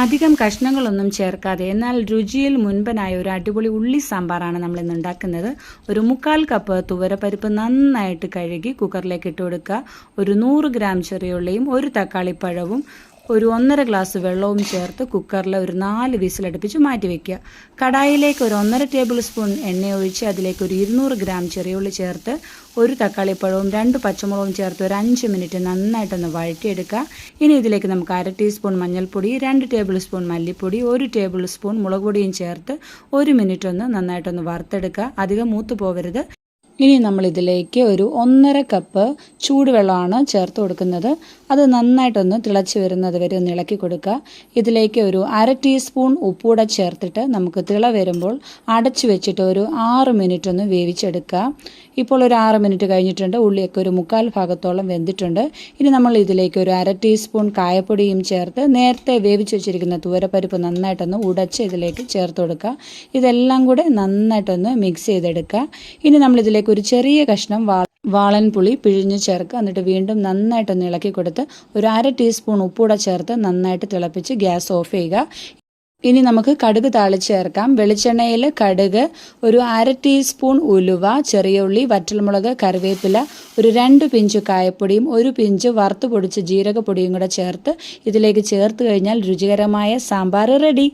അധികം കഷ്ണങ്ങളൊന്നും ചേർക്കാതെ എന്നാൽ രുചിയിൽ മുൻപനായ ഒരു അടിപൊളി ഉള്ളി സാമ്പാറാണ് നമ്മൾ ഇന്ന് ഉണ്ടാക്കുന്നത്. ഒരു മുക്കാൽ കപ്പ് തുവരപ്പരിപ്പ് നന്നായിട്ട് കഴുകി കുക്കറിലേക്ക് ഇട്ട് കൊടുക്കുക. ഒരു നൂറ് ഗ്രാം ചെറിയ ഉള്ളിയും ഒരു തക്കാളിപ്പഴവും ഒരു ഒന്നര ഗ്ലാസ് വെള്ളവും ചേർത്ത് കുക്കറിൽ ഒരു നാല് വിസിലടുപ്പിച്ച് മാറ്റി വയ്ക്കുക കടായിലേക്ക് ഒരു ഒന്നര ടേബിൾ സ്പൂൺ എണ്ണ ഒഴിച്ച് അതിലേക്ക് ഒരു ഇരുന്നൂറ് ഗ്രാം ചെറിയുള്ളി ചേർത്ത് ഒരു തക്കാളിപ്പഴവും രണ്ട് പച്ചമുളകും ചേർത്ത് ഒരു അഞ്ച് മിനിറ്റ് നന്നായിട്ടൊന്ന് വഴറ്റിയെടുക്കുക. ഇനി ഇതിലേക്ക് നമുക്ക് അര ടീസ്പൂൺ മഞ്ഞൾപ്പൊടി രണ്ട് ടേബിൾ സ്പൂൺ മല്ലിപ്പൊടി ഒരു ടേബിൾ സ്പൂൺ മുളക് പൊടിയും ചേർത്ത് ഒരു മിനിറ്റ് ഒന്ന് നന്നായിട്ടൊന്ന് വറുത്തെടുക്കുക. അധികം മൂത്ത് പോകരുത്. ഇനി നമ്മൾ ഇതിലേക്ക് ഒരു ഒന്നര കപ്പ് ചൂടുവെള്ളമാണ് ചേർത്ത് കൊടുക്കുന്നത്. അത് നന്നായിട്ടൊന്ന് തിളച്ച് വരുന്നത് വരെ ഒന്ന് ഇളക്കി കൊടുക്കുക. ഇതിലേക്ക് ഒരു അര ടീസ്പൂൺ ഉപ്പൂടെ ചേർത്തിട്ട് നമുക്ക് തിള വരുമ്പോൾ അടച്ചു വെച്ചിട്ട് ഒരു ആറ് മിനിറ്റ് ഒന്ന് വേവിച്ചെടുക്കുക. ഇപ്പോൾ ഒരു ആറ് മിനിറ്റ് കഴിഞ്ഞിട്ടുണ്ട്. ഉള്ളിയൊക്കെ ഒരു മുക്കാൽ ഭാഗത്തോളം വെന്തിട്ടുണ്ട്. ഇനി നമ്മൾ ഇതിലേക്ക് ഒരു അര ടീസ്പൂൺ കായപ്പൊടിയും ചേർത്ത് നേരത്തെ വേവിച്ച് വെച്ചിരിക്കുന്ന തൂരപ്പരിപ്പ് നന്നായിട്ടൊന്ന് ഉടച്ച് ഇതിലേക്ക് ചേർത്ത് കൊടുക്കുക. ഇതെല്ലാം കൂടെ നന്നായിട്ടൊന്ന് മിക്സ് ചെയ്തെടുക്കുക. ഇനി നമ്മൾ ഇതിലേക്ക് ഒരു ചെറിയ കഷ്ണം വാളൻ പുളി പിഴിഞ്ഞ് ചേർക്കുക. എന്നിട്ട് വീണ്ടും നന്നായിട്ടൊന്ന് ഇളക്കി കൊടുത്ത് ഒരു അര ടീസ്പൂൺ ഉപ്പൂടെ ചേർത്ത് നന്നായിട്ട് തിളപ്പിച്ച് ഗ്യാസ് ഓഫ് ചെയ്യുക. ഇനി നമുക്ക് കടുക് താളിച്ച് ചേർക്കാം. വെളിച്ചെണ്ണയിൽ കടുക് ഒരു അര ടീസ്പൂൺ ഉലുവ ചെറിയ ഉള്ളി വറ്റൽമുളക് കറിവേപ്പില ഒരു രണ്ട് പിഞ്ച് കായപ്പൊടിയും ഒരു പിഞ്ച് വറുത്ത് പൊടിച്ച് ജീരകപ്പൊടിയും കൂടെ ചേർത്ത് ഇതിലേക്ക് ചേർത്ത് കഴിഞ്ഞാൽ രുചികരമായ സാമ്പാർ റെഡി.